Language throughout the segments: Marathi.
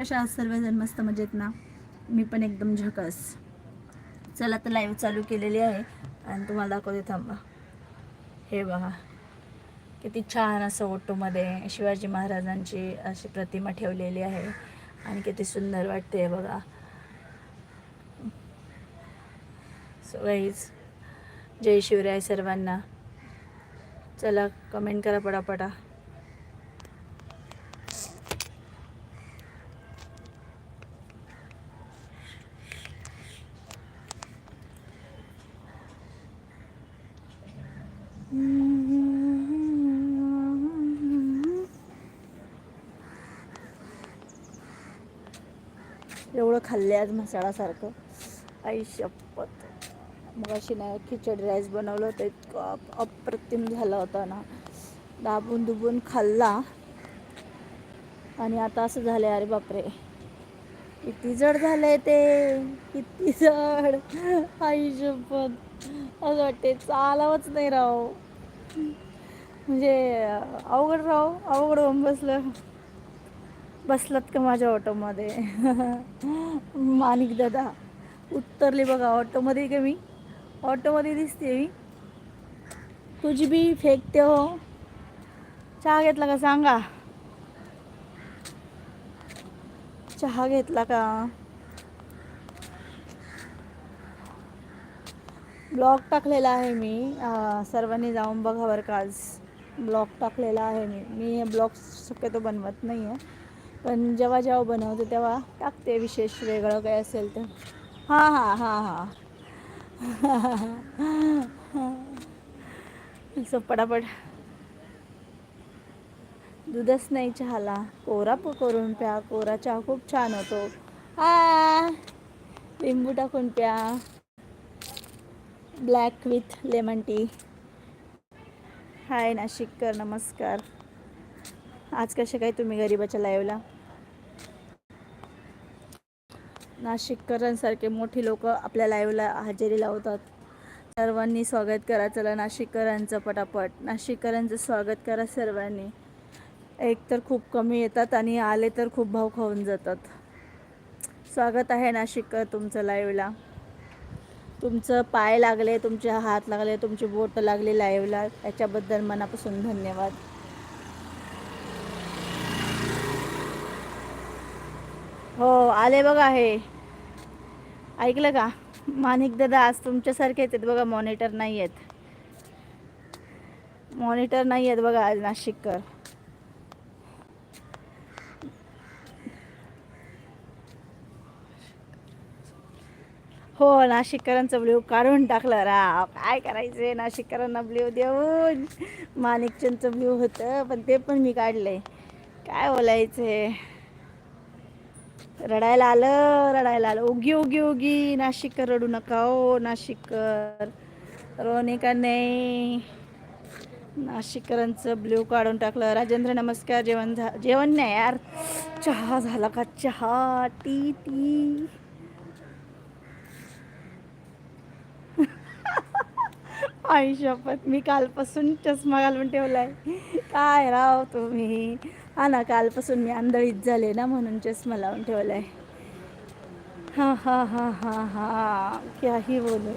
कशा सर्वजण मस्त मजेत ना. मी पण एकदम झकास. चला तर लाईव्ह चालू केलेली आहे. आणि तुम्हाला दाखवते थांबा. हे बघा. किती छान असं ओटोमध्ये शिवाजी महाराजांची अशी प्रतिमा ठेवलेली आहे. आणि किती सुंदर वाटते बघा. सो गाईज जय शिवराय सर्वांना. चला कमेंट करा पटापटा एवढं खाल्ले आज मसाळासारखं आई शपथ. मग अशी नाही खिचडी राईस बनवलं होतं इतकं अप- अप्रतिम झाला होता ना. दाबून दुबून खाल्ला. आणि आता असं झालं अरे बापरे. किती जड झालंय ते. किती जड. आई शपथ. असं वाटते चालावंच नाही राव. म्हणजे अवघड राव अवघड होऊन बसलं. बसलात का माझ्या ऑटोमध्ये? माणिक दादा उत्तरले बघा ऑटोमध्ये का मी? ऑटोमध्ये दिसते मी. तुझी बी फेकते हो. चहा घेतला का सांगा? चहा घेतला का? ब्लॉग टाकलेला आहे मी. सर्वांनी जाऊन बघा बरं का आज. ब्लॉग टाकलेला आहे मी. मी हे ब्लॉग शक्यतो बनवत नाही आहे पण जेव्हा जेव्हा बनवते तेव्हा टाकते विशेष वेगळं काय असेल तर. हां हां हां हां. असं पटापट. दूधच नाही चहाला. कोरा प करून प्या. कोरा चहा खूप छान होतो. हा लिंबू टाकून प्या. Black with lemon tea hi नाशिककर. नमस्कार. आज कसे काय तुम्ही गरीबाच्या लाईव्हला नाशिककरांसारखे मोठी लोक आपल्या लाईव्हला हजेरी लावतात. सर्वांनी स्वागत करा चला नाशिककरांचं पटापट. नाशिककरांचं स्वागत करा सर्वांनी. एक तर खूप कमी येतात आणि आले तर खूप भाव खाऊन जातात. स्वागत आहे नाशिककर तुमचं लाईव्हला तुमचं पाय लागले तुमचे हात लागले तुमची बोट लागली लाईव्हला याच्याबद्दल मनापासून धन्यवाद. हो आले बघा हे. ऐकलं का? माणिक दादा आज तुमच्यासारखेच आहेत बघा मॉनिटर नाही आहेत. मॉनिटर नाही आहेत बघा आज नाशिककर. हो नाशिककरांचा ब्ल्यू काढून टाकलं राव काय करायचे नाशिककरांना ब्ल्यू देऊन? माणिकचंदचं ब्ल्यू होतं पण ते पण मी काढलंय. काय बोलायचंय? रडायला आलं रडायला आलं. उगी उगी उगी नाशिककर रडू नका ओ नाशिककर. रोने का नाही. नाशिककरांचं ब्ल्यू काढून टाकलं. राजेंद्र नमस्कार. जेवण झा जेवण नाही यार. चहा झाला का? चहा टी टी. आई शपथ मी कालपासून चष्मा घालून ठेवलाय. काय राव तुम्ही? हा ना कालपासून मी आंधळीत झाले ना म्हणून चष्मा लावून आहे हा हा हा हा हा क्याही बोलू.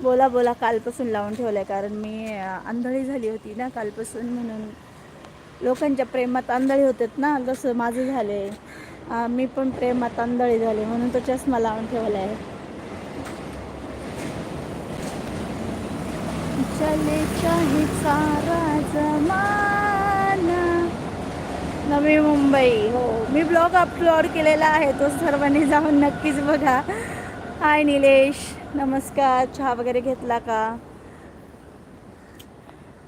बोला बोला कालपासून लावून ठेवलाय कारण मी आंधळी झाली होती ना कालपासून म्हणून. लोकांच्या प्रेमात आंधळी होतात ना जसं माझं झाले मी पण प्रेमात आंधळी झाले म्हणून तो चष्मा लावून ठेवला आहे चले चाहे सारा जमाना नवी मुंबई. हो मी ब्लॉग अपलोड केलेला आहे तो सर्वांनी जाऊन नक्कीच बघा. हाय निलेश नमस्कार. चहा वगैरे घेतला का?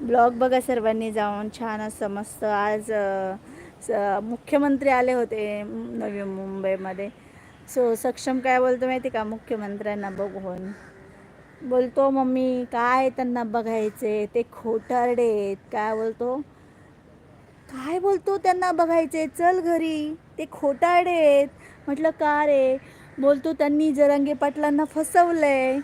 ब्लॉग बघा सर्वांनी जाऊन. छान असं मस्त. आज स- मुख्यमंत्री आले होते नवी मुंबईमध्ये. सो सक्षम काय बोलतो माहिती का? मुख्यमंत्र्यांना बघून. बोलतो मम्मी काय त्यांना बघायचे? ते खोटारडे आहेत. काय बोलतो? काय बोलतो त्यांना बघायचे? चल घरी. ते खोटारडे आहेत. म्हटलं का रे? बोलतो त्यांनी जरांगे पाटलांना फसवलंय.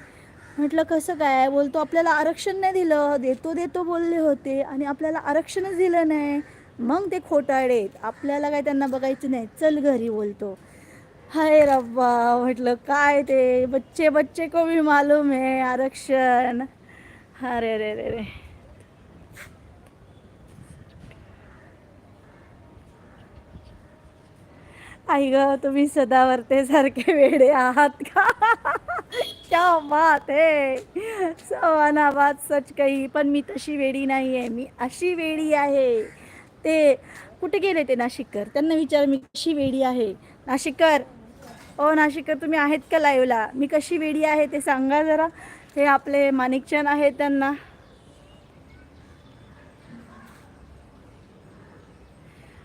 म्हटलं कसं काय? बोलतो आपल्याला आरक्षण नाही दिलं. देतो देतो बोलले होते आणि आपल्याला आरक्षणच दिलं नाही. मग ते खोटाडे आहेत. आपल्याला काय त्यांना बघायचं नाही. चल घरी बोलतो. हाय रब्बा म्हटलं काय ते? बच्चे बच्चे को भी मालूम है आरक्षण. अरे रे रे रे आई ग तुम्ही सदावर्ते सारखे वेडे आहात का? क्या बात है. सवाना बात सच काही पण मी तशी वेडी नाही आहे मी अशी वेडी आहे. ते कुठे गेले ते नाशिककर? त्यांना विचार मी कशी वेडी आहे? नाशिककर ओ नाशिककर तुम्ही आहेत का लाईव्हला मी कशी वेडी आहे ते सांगा जरा. हे आपले माणिकचंद आहेत त्यांना.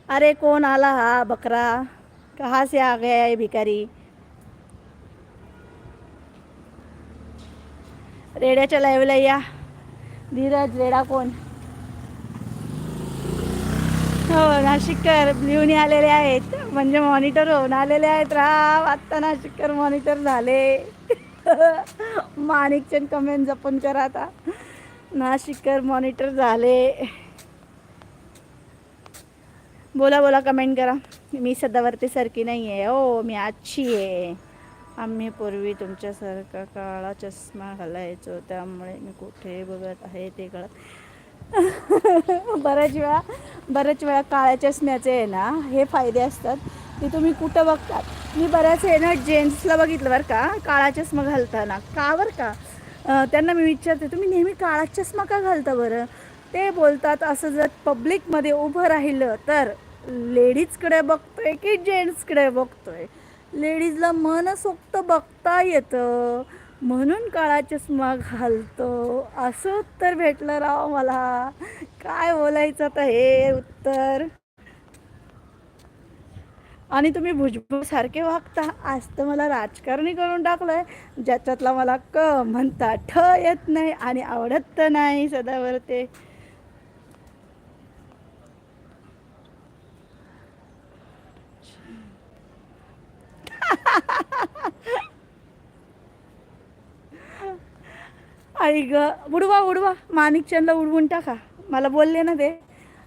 अरे कौन आला हा बकरा? कहा से आ गया है भिकारी? रेड्याच्या लाईव्हला या. धीरज रेडा कोण? हो नाशिककर लिहून आलेले आहेत. म्हणजे मॉनिटर होऊन आलेले आहेत. राव आत्ता नाशिककर मॉनिटर झाले. माणिकचंद कमेंट जपून करा आता. नाशिककर मॉनिटर झाले. बोला बोला कमेंट करा. मी सदावरती सारखी नाही आहे ओ हो, मी आजची आहे. आम्ही पूर्वी तुमच्यासारखा काळा चष्मा घालायचो. त्यामुळे मी कुठे बघत आहे ते कळत बऱ्याच वेळा बऱ्याच वेळा काळ्या चष्म्याचे आहे ना हे फायदे असतात. की तुम्ही कुठं बघतात? मी बऱ्याच आहे ना जेंट्सला बघितलं बरं का काळा चष्मा घालताना. का बरं का? त्यांना मी विचारते तुम्ही नेहमी काळा चष्मा का घालता बरं? ते बोलतात असं जर पब्लिकमध्ये उभं राहिलं तर लेडीजकडे बघतोय की जेंट्सकडे बघतोय? लेडीजला मनसोक्त बघता येतं. म्हणून काळा चष्मा घालतो असं उत्तर भेटलं राव मला. काय बोलायचं आता हे उत्तर? आणि तुम्ही भुजबळ सारखे वागता. आज तर मला राजकारणी करून टाकलंय. ज्याच्यातला मला क म्हणता ठ येत नाही आणि आवडत तर नाही सदावर ते आई ग. उडवा उडवा. माणिकचंदला उडवून टाका. मला बोलले ना ते.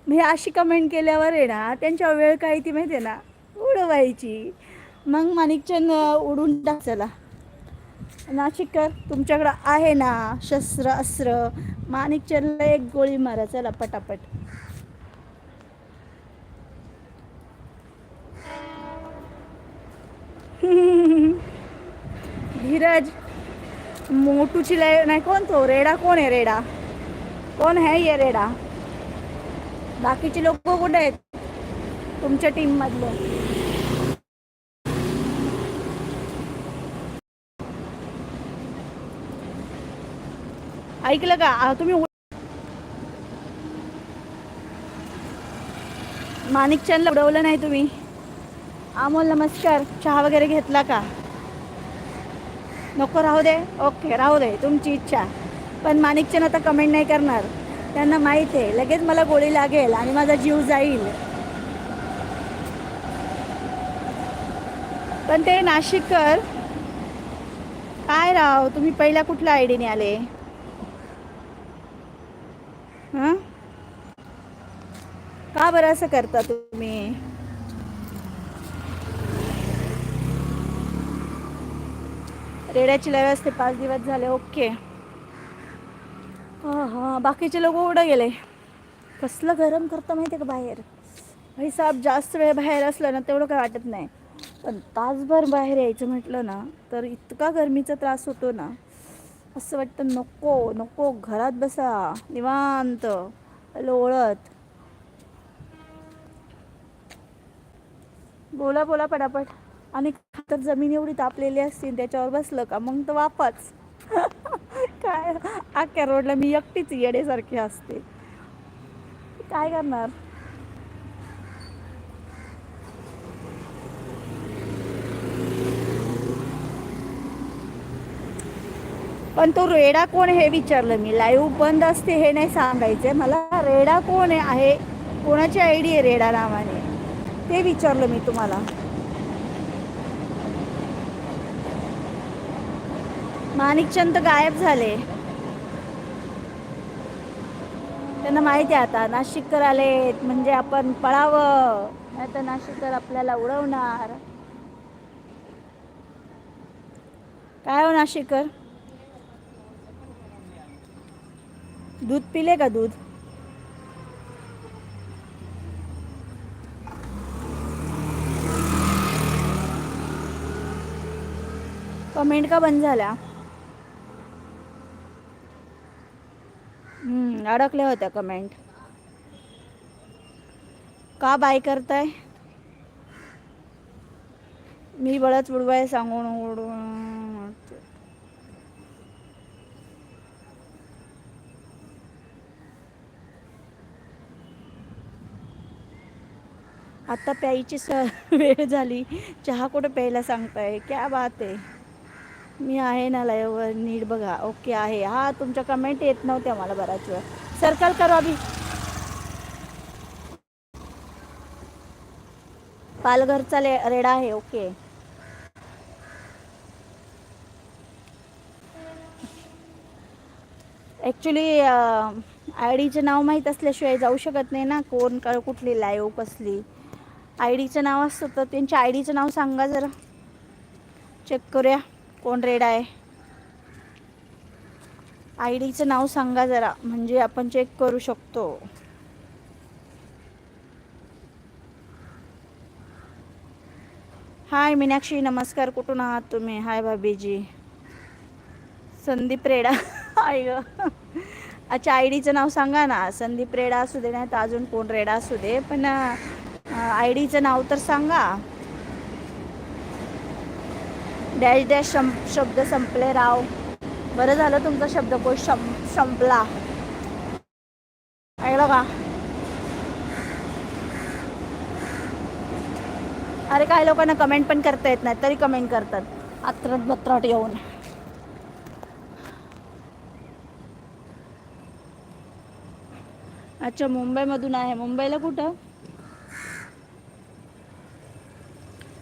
मी अशी कमेंट केल्यावर आहे ना त्यांच्या वेळ काय ती माहिती आहे ना? उडवायची. मग माणिकचंद उडून टाक चला. नाशिककर तुमच्याकडं आहे ना शस्त्र अस्त्र माणिकचंदला एक गोळी मारा. चला पटापट. धीरज. मोटूची लय नाही कोण तो? रेडा कोण आहे रेडा? कोण आहे ये रेडा? बाकीचे लोक कुठे आहेत? तुमच्या टीम मधले. ऐकलं का? तुम्ही उ- माणिकचंदला उडवलं नाही तुम्ही? अमोल नमस्कार. चहा वगैरे घेतला का? नको राहू दे. ओके राहू दे. तुमची इच्छा. पण माणिकचंद आता कमेंट नाही करणार. त्यांना माहीत आहे. लगेच मला गोळी लागेल आणि माझा जीव जाईल. पण ते नाशिककर काय राव तुम्ही पहिल्या कुठल्या आयडीने आले? हां? का बरं असं करता तुम्ही? रेड्याची लय असते पाच दिवस झाले ओके. हां हां बाकीचे लोक कुठं गेले? कसलं गरम करतं माहिती आहे का बाहेर? भाई साहेब जास्त वेळ बाहेर असलं ना तेवढं काय वाटत नाही. पण तासभर बाहेर यायचं म्हटलं ना तर इतका गरमीचा त्रास होतो ना असं वाटतं नको नको घरात बसा निवांत लोळत बोला बोला पटापट. आणि तर जमीन एवढी तापलेली असते त्याच्यावर बसलं का? मग तर वापच काय? अख्ख्या रोडला मी एकटीच येडेसारखी असते. काय करणार? पण तो रेडा कोण हे विचारलं मी. लाईव्ह बंद असते हे नाही सांगायचे मला. रेडा कोण आहे कोणाची आयडी आहे रेडा नावाने? ते विचारलं मी तुम्हाला. माणिकचंद गायब झाले. त्यांना माहिती आहे आता नाशिककर आलेत म्हणजे आपण पळावं नाही तर नाशिककर आपल्याला उडवणार. काय हो नाशिककर? दूध पिले का दूध? कमेंट का बंद झाल्या? अडकल्या होत्या कमेंट का बाय करताय? मी बळच उडवाय सांगून उडवून आता प्यायची स वेळ झाली. चहा कुठं प्यायला सांगताय? क्या बात आहे. मी आहे ना लाईव्हवर नीट बघा. ओके आहे. हा तुमच्या कमेंट येत नव्हत्या मला बराच वेळ. सर्कल करू अभि पालघरचा ले रेडा आहे. ओके ॲक्च्युली आय डीचं नाव माहीत असल्याशिवाय जाऊ शकत नाही ना. कोण का कुठली लाईव्ह कसली. आय डीचं नाव असतं तर त्यांच्या आय डीचं नाव सांगा जरा. चेक करूया. कोण रेड आहे? आय डीचं नाव सांगा जरा म्हणजे आपण चेक करू शकतो. हाय मीनाक्षी नमस्कार कुठून आहात तुम्ही? हाय भाभीजी. संदीप रेडा. आय ग. अच्छा आय डीचं नाव सांगा ना. संदीप रेडा असू दे नाही तर अजून कोण रेडा असू दे पण आय डीचं नाव तर सांगा. डॅश डॅश शं शब्द संपले राव. बरं झालं तुमचा शब्दकोश शं संपला. ऐकलं का? अरे काही लोकांना कमेंट पण करता येत नाही तरी कमेंट करतात. आत्रट बत्राट येऊन. अच्छा मुंबईमधून आहे. मुंबईला कुठं?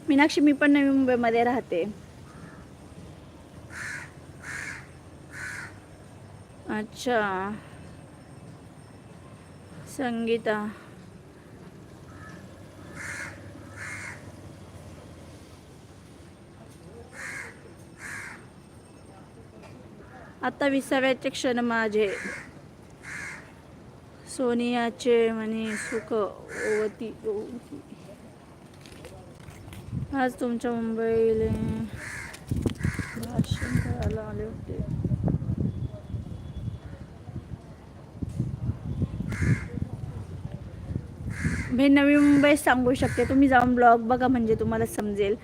मीनाक्षी मी पण नवी मुंबईमध्ये राहते. अच्छा. संगीता. आता विसाव्याचे क्षण माझे. सोनियाचे म्हणे सुख ओवती ओवती. आज तुमच्या मुंबईला भाषण करायला आले होते. मी नवी मुंबई सांगू शकते. तुम्ही जाऊन ब्लॉग बघा म्हणजे तुम्हाला समजेल.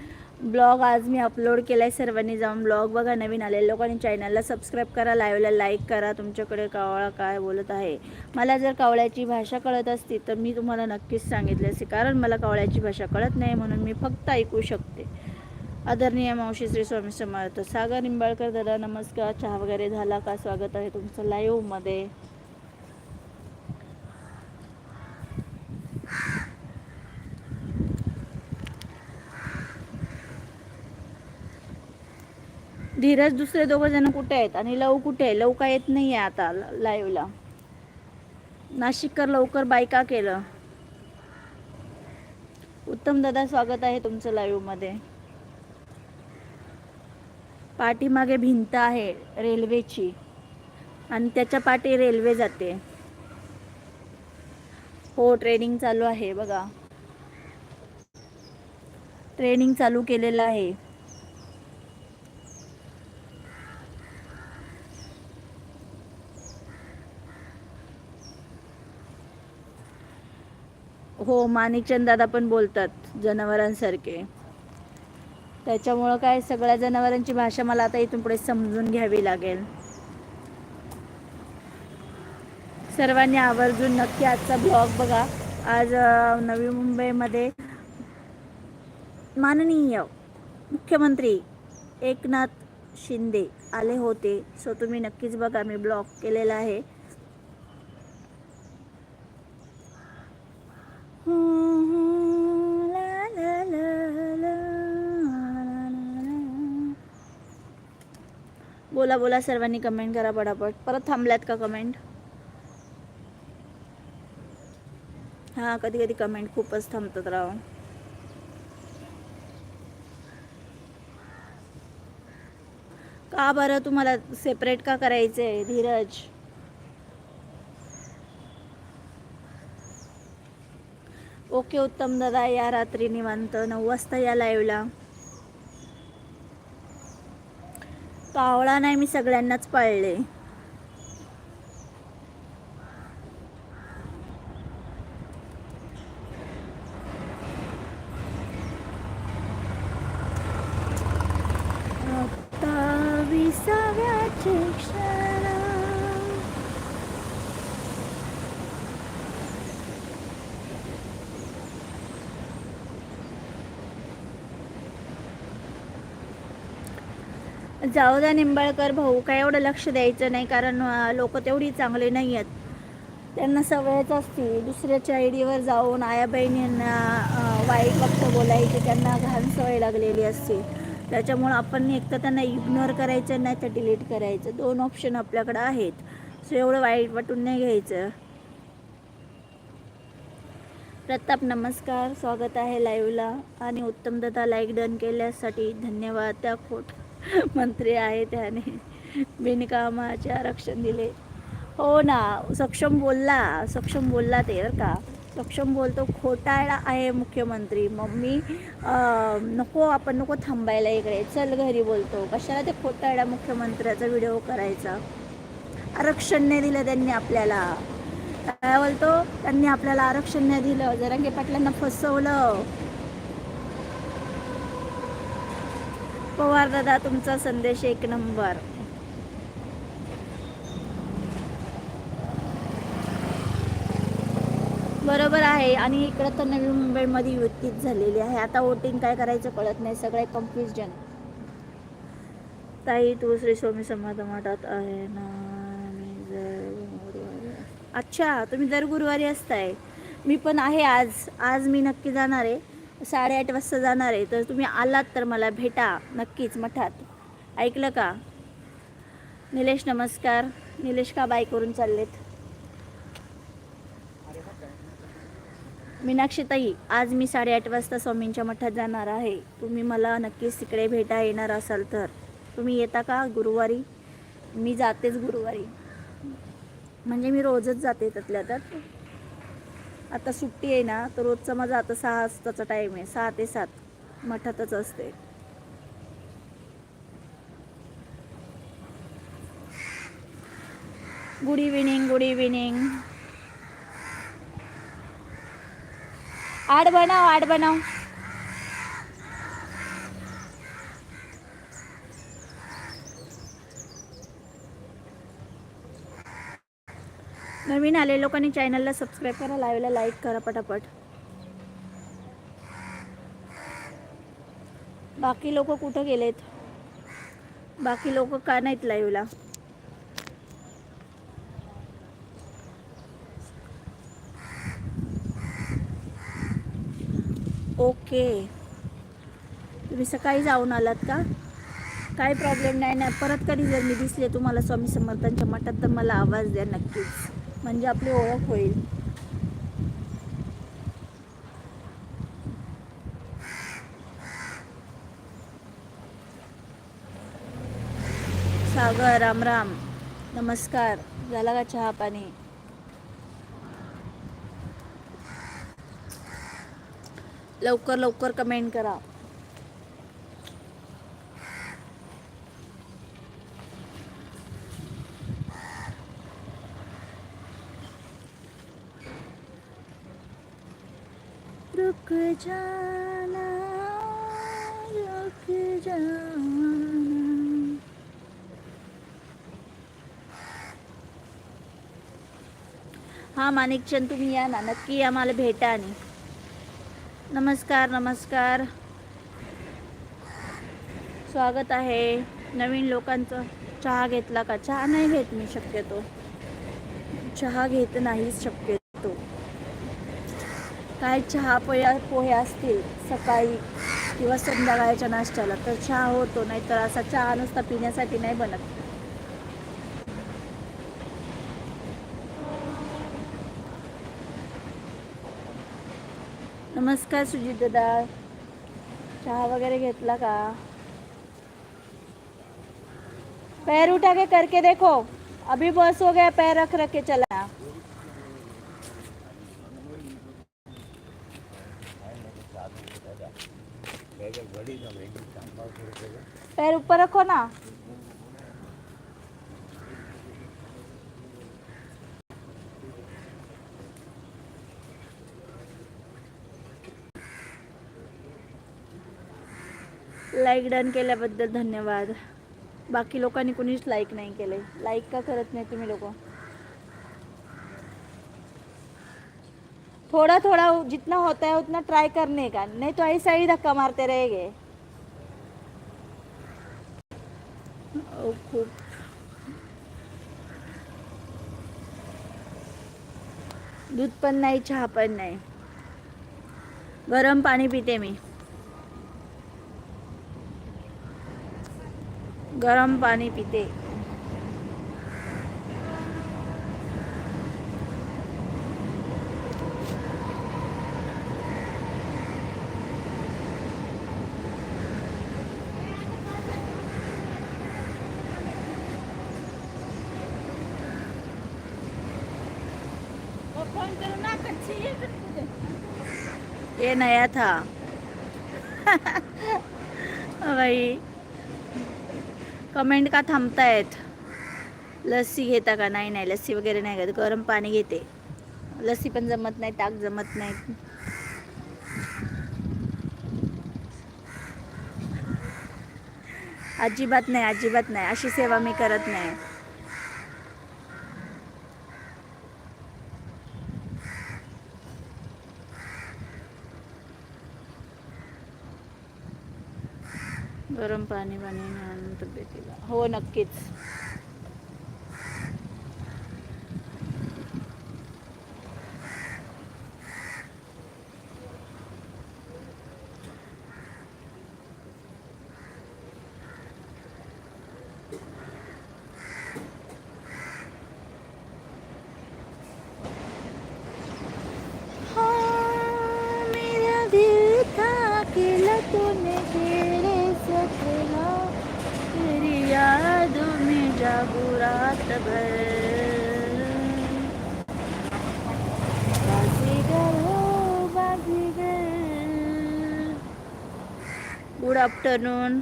ब्लॉग आज मी अपलोड केला आहे सर्वांनी जाऊन ब्लॉग बघा. नवीन आलेल्या लोकांनी चॅनलला सबस्क्राईब करा लाईव्हला लाईक करा. तुमच्याकडे कावळा काय बोलत आहे? मला जर कावळ्याची भाषा कळत असती तर मी तुम्हाला नक्कीच सांगितले असते. कारण मला कावळ्याची भाषा कळत नाही म्हणून मी फक्त ऐकू शकते. आदरणीय मावशी श्री स्वामी समर्थ. सागर निंबाळकर दादा नमस्कार. चहा वगैरे झाला का? स्वागत आहे तुमचं लाईव्हमध्ये धीरज दुसरे दोघं जण कुठे आहेत? आणि लव कुठे आहे? लव काय येत नाही आहे आता लाईव्हला नाशिककर लवकर बायका केलं. उत्तम दादा स्वागत आहे तुमचं लाईव्हमध्ये पाठीमागे भिंत आहे रेल्वेची. आणि त्याच्या पाठी रेल्वे जाते. हो ट्रेनिंग चालू आहे बघा. ट्रेनिंग चालू केलेलं आहे. हो माणिकचंद दादा पण बोलतात जनावरांसारखे. त्याच्यामुळं काय सगळ्या जनावरांची भाषा मला आता इथून पुढे समजून घ्यावी लागेल. सर्वांनी आवर्जून नक्की आजचा ब्लॉग बघा. आज नवी मुंबईमध्ये माननीय मुख्यमंत्री एकनाथ शिंदे आले होते. सो तुम्ही नक्कीच बघा मी ब्लॉग केलेला आहे. बोला बोला सर्वांनी कमेंट करा पटापट. परत थांबल्यात का कमेंट हां कधी कधी कमेंट खूपच थांबतात राव. का बरं तुम्हाला सेपरेट का करायचं आहे धीरज? ओके उत्तम दादा या रात्री निवांत नऊ वाजता या लाईव्हला पावळा नाही मी सगळ्यांनाच पाळले आता विसाव्याचे क्षण जाऊ द्या निंबाळकर भाऊ काय एवढं लक्ष द्यायचं नाही कारण लोक तेवढी चांगले नाही आहेत त्यांना सवयच असते. दुसऱ्याच्या आयडीवर जाऊन आया बहिणींना वाईट वक्त बोलायची त्यांना घाण सवय लागलेली असते. त्याच्यामुळं आपण एक तर त्यांना इग्नोर करायचं नाही तर डिलीट करायचं. दोन ऑप्शन आपल्याकडं आहेत. सो एवढं वाईट वाटून नाही घ्यायचं. प्रताप नमस्कार. स्वागत आहे लाईव्हला आणि उत्तम दत्ता लाईक डन केल्यासाठी धन्यवाद. त्या खोट मंत्री आहे त्याने. बिनकामाचे आरक्षण दिले. हो ना सक्षम बोलला सक्षम बोलला ते बरं का. सक्षम बोलतो खोटाळा आहे मुख्यमंत्री. मम्मी नको आपण नको थांबायला इकडे. चल घरी बोलतो. कशाला ते खोटाळा मुख्यमंत्र्याचा व्हिडिओ करायचा? आरक्षण नाही दिलं त्यांनी आपल्याला. काय बोलतो? त्यांनी आपल्याला आरक्षण नाही दिलं. जरांगे पाटलांना फसवलं. पवार दादा तुमचा संदेश एक नंबर. बरोबर आहे. आणि इकडं तर नवी मुंबईमध्ये युतीच झालेली आहे. आता वोटिंग काय करायचं कळत नाही. सगळे कन्फ्युजन ताई तू श्री स्वामी समर्थ मठात आहे ना? मी जर गुरुवारी अच्छा तुम्ही दर गुरुवारी असताय. मी पण आहे आज. आज मी नक्की जाणार आहे. साडेआठ वाजता जाणार आहे. तर तुम्ही आलात तर मला भेटा. नक्कीच मठात. ऐकलं का? निलेश नमस्कार. निलेश का बाय करून चाललेत? मीनाक्षीताई आज मी साडेआठ वाजता स्वामींच्या मठात जाणार आहे. तुम्ही मला नक्कीच तिकडे भेटा येणार असाल तर. तुम्ही येता का गुरुवारी? मी जातेच गुरुवारी. म्हणजे मी रोजच जाते त्यातल्या त्यात. आता सुट्टी आहे ना तर रोजचा माझा आता सहा वाजताचा टाईम आहे. सहा ते सात मठातच असते. गुड इव्हिनिंग गुड इव्हिनिंग आड बनाव आड बनाव. नवीन आले लोकांनी चॅनलला सबस्क्राईब करा लाईव्हला लाईक करा पटापट. बाकी लोक कुठं गेलेत? बाकी लोक का नाहीत लाईव्हला ओके. तुम्ही सकाळी जाऊन आलात का? काही प्रॉब्लेम नाही ना परत कधी जर मी दिसले तुम्हाला स्वामी समर्थांच्या मठात तर मला आवाज द्या नक्कीच. म्हणजे आपली ओळख होईल. सागर राम राम. नमस्कार. झाला का चहा पाणी? लवकर लवकर कमेंट करा. रुक जाना रुक जाना। हा माणिकचंद तुम्ही या ना. नक्की आम्हाला भेटा आणि. नमस्कार नमस्कार. स्वागत आहे नवीन लोकांचं. चहा घेतला का? चहा नाही घेत मी शक्यतो. चहा घेत नाहीच शक्यतो. काय चहा पोया पोहे असतील सकाळी किंवा संध्याकाळच्या नाश्त्याला तर चहा होतो नाही तर असा चहा नुसता पिण्यासाठी नाही बनत. नमस्कार सुजित दादा. चहा वगैरे घेतला का? पैर उठा के करके देखो. अभी बस हो गया पैर रख रख के चला. पैर ऊपर रखो ना। लाईक डन केल्याबद्दल धन्यवाद. बाकी लोकांनी कुणीच लाईक नाही केले. लाईक का करत नाही तुम्ही लोक? थोड़ा थोड़ा जितना होता है उतना ट्राई करने का। नहीं तो ऐसा ही धक्का मारते रहेंगे। दूध पण नाही चहा पण नाही. गरम पाणी पिते मी. गरम पाणी पिते. ये नया था। भाई। कमेंट का थांबतायत। लस्सी घेता का? नाही नाही. लस्सी वगैरे नाही घेत. गरम पाणी घेते. लस्सी पण जमत नाही ताक जमत नाही. अजिबात नाही अजिबात नाही. अशी सेवा मी करत नाही. गरम पाणी पाणी तब्येतीला. हो नक्कीच हाँ, मेरा दिल था कि तूने तेरे सपना तेरी यादों में जागू रात भर बाजीगर हो बाजीगर गुड आफ्टरनून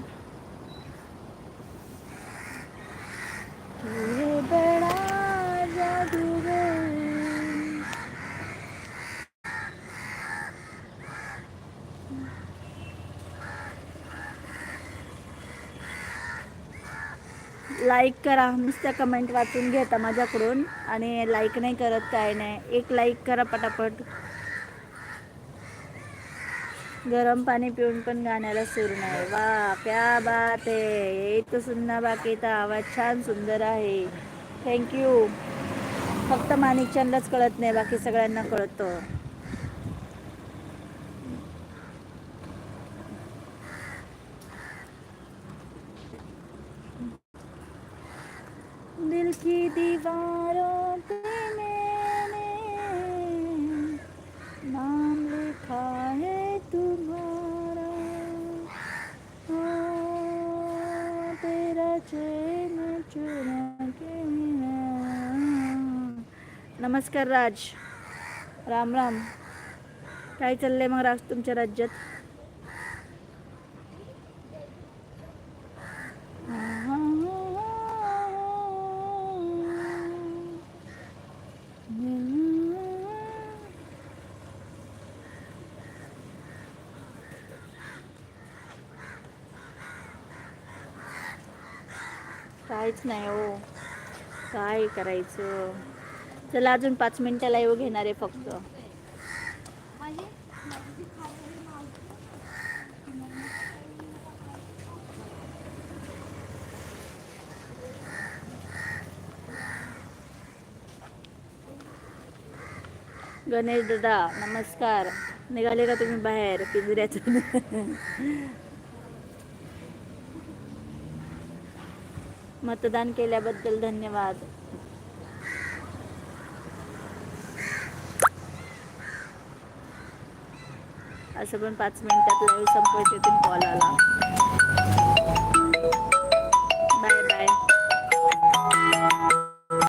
लाईक करा नुसत्या कमेंट वाचून घेता माझ्याकडून. आणि लाईक नाही करत काय नाही. एक लाईक करा पटापट. गरम पाणी पिऊन पण गाण्याला सूर नाही. वा क्या बात. आहे एक सुंदर बाकीचा आवाज छान सुंदर आहे. थँक्यू फक्त माणिकचंदलाच कळत नाही बाकी सगळ्यांना कळतं. दिल की दीवारों नमस्कार राज. राम राम. काय चाललंय मग राज तुमच्या राज्यात? काहीच नाही हो. काय करायचं? चला अजून पाच मिनिटं लाईव्ह घेणार आहे फक्त. गणेश दादा नमस्कार. निघाले का तुम्ही बाहेर? पिंजऱ्यातून? मतदान केल्याबद्दल धन्यवाद. असं पण पाच मिनिटात लाईव्ह संपवायचे कॉल आला.